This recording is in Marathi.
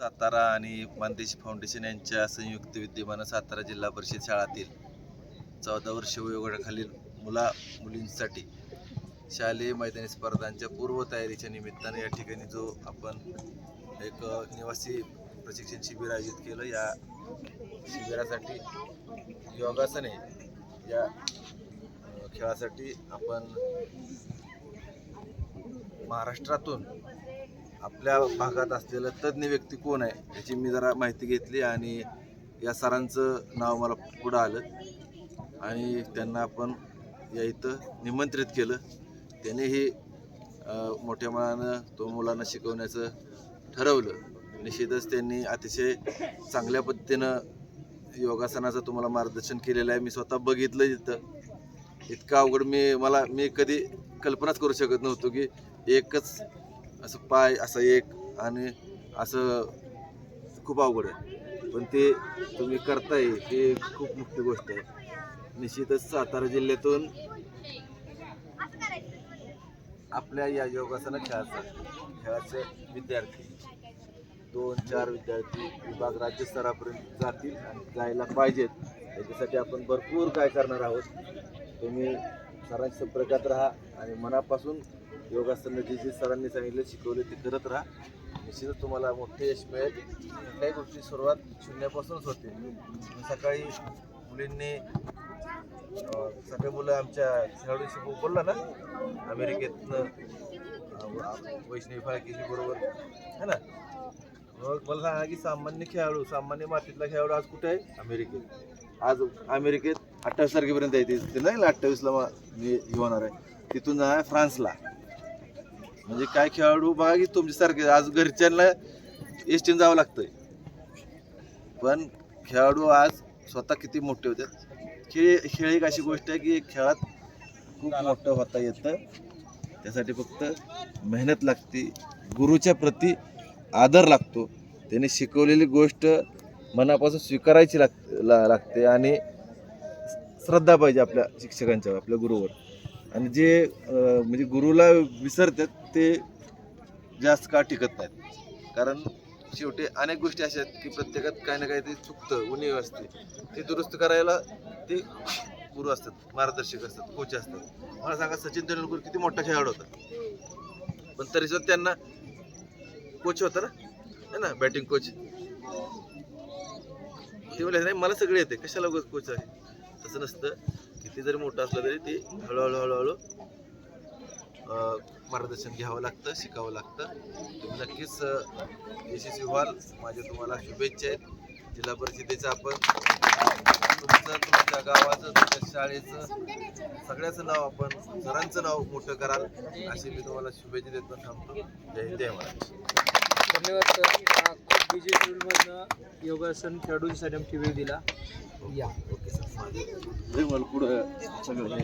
सातारा आणि मानदेशी फाउंडेशन यांच्या संयुक्त विद्यमानं सातारा जिल्हा परिषद शाळातील चौदा वर्ष वयोगटाखालील मुला मुलींसाठी शालेय मैदानी स्पर्धांच्या पूर्वतयारीच्या निमित्तानं या ठिकाणी जो आपण एक निवासी प्रशिक्षण शिबिर आयोजित केलं या शिबिरासाठी योगासने या खेळासाठी आपण महाराष्ट्रातून आपल्या भागात असलेलं तज्ज्ञ व्यक्ती कोण आहे याची मी जरा माहिती घेतली आणि या सरांचं नाव मला पुढं आलं. आणि त्यांना आपण या इथं निमंत्रित केलं. त्यानेही अं, मोठ्या मनानं तो मुलांना शिकवण्याचं ठरवलं. निश्चितच त्यांनी अतिशय चांगल्या पद्धतीनं योगासनाचं तुम्हाला मार्गदर्शन केलेलं आहे. मी स्वतः बघितलं इथं. इतकं अवघड मी मला मी कधी कल्पनाच करू शकत नव्हतो की एकच असं पाय असं एक आणि असं खूप अवघड आहे. पण ते तुम्ही करताय हे खूप मोठी गोष्ट आहे. निश्चितच सातारा जिल्ह्यातून आपल्या या योगासना खेळाचा खेळाचे विद्यार्थी दोन चार विद्यार्थी विभाग राज्य स्तरापर्यंत जातील आणि जायला पाहिजेत. त्याच्यासाठी आपण भरपूर काय करणार आहोत तुम्ही सरांच्या संपर्कात राहा आणि मनापासून योगासनं जे जे सरांनी सांगितले शिकवले ते करत राहा. निश्चितच तुम्हाला मोठे यश मिळेल. कुठल्याही गोष्टी सुरुवात शून्यापासूनच होते. मी सकाळी मुलींनी सगळे मुलं आमच्या खेळाडूशी बोलला ना अमेरिकेतनं वैष्णवी फाळकेशी बरोबर है ना? मग मला सांगा की सामान्य खेळाडू सामान्य मातीतला खेळाडू आज कुठे आहे? अमेरिकेत. आज अमेरिकेत अठ्ठावीस तारखेपर्यंत आहे ते. नाही अठ्ठावीसला मी होणार आहे. तिथून जाणार आहे फ्रान्सला. म्हणजे काय खेळाडू बघा की तुमच्यासारखे आज घरच्यांना एसटीन जावं लागतंय. पण खेळाडू आज स्वतः किती मोठे होते. खेळ खेळ एक अशी गोष्ट आहे की खेळात खूप मोठं होता येतं. त्यासाठी फक्त मेहनत लागते. गुरुच्या प्रती आदर लागतो. त्याने शिकवलेली गोष्ट मनापासून स्वीकारायची लाग ला- लागते आणि श्रद्धा पाहिजे आपल्या शिक्षकांच्या आपल्या गुरुवर. आणि जे म्हणजे गुरुला विसरतात ते जास्त काळ टिकत नाहीत? कारण शेवटी अनेक गोष्टी अशा आहेत की प्रत्येकात काही ना काही ते चुकतं उणीव असते. ते दुरुस्त करायला ते गुरु असतात मार्गदर्शक असतात कोच असतात. मला सांगा सचिन तेंडुलकर किती मोठा खेळाडू होता? पण तरी सुद्धा त्यांना कोच होता ना? है ना बॅटिंग कोच ते म्हणले नाही मला सगळे येते. कशाला कोच आहे? तसं नसतं. किती जरी मोठं असलं तरी ते हळूहळू हळूहळू मार्गदर्शन घ्यावं लागतं शिकावं लागतं. तुम्ही नक्कीच यशस्वी व्हाल. माझ्या तुम्हाला शुभेच्छा आहेत. जिल्हा परिषदेचं आपण तुमचं गावाचं तुमच्या शाळेचं सगळ्याचं नाव आपण सरांचं नाव मोठं कराल अशी मी तुम्हाला शुभेच्छा देतो थांबतो. जय हिंद जय महाराज धन्यवाद सर. हा खूप बिजी शेड्यूलमधनं योगासन खेळाडूंसाठी आमची वेळ दिला. या. Okay sir. मला पुढं सगळं.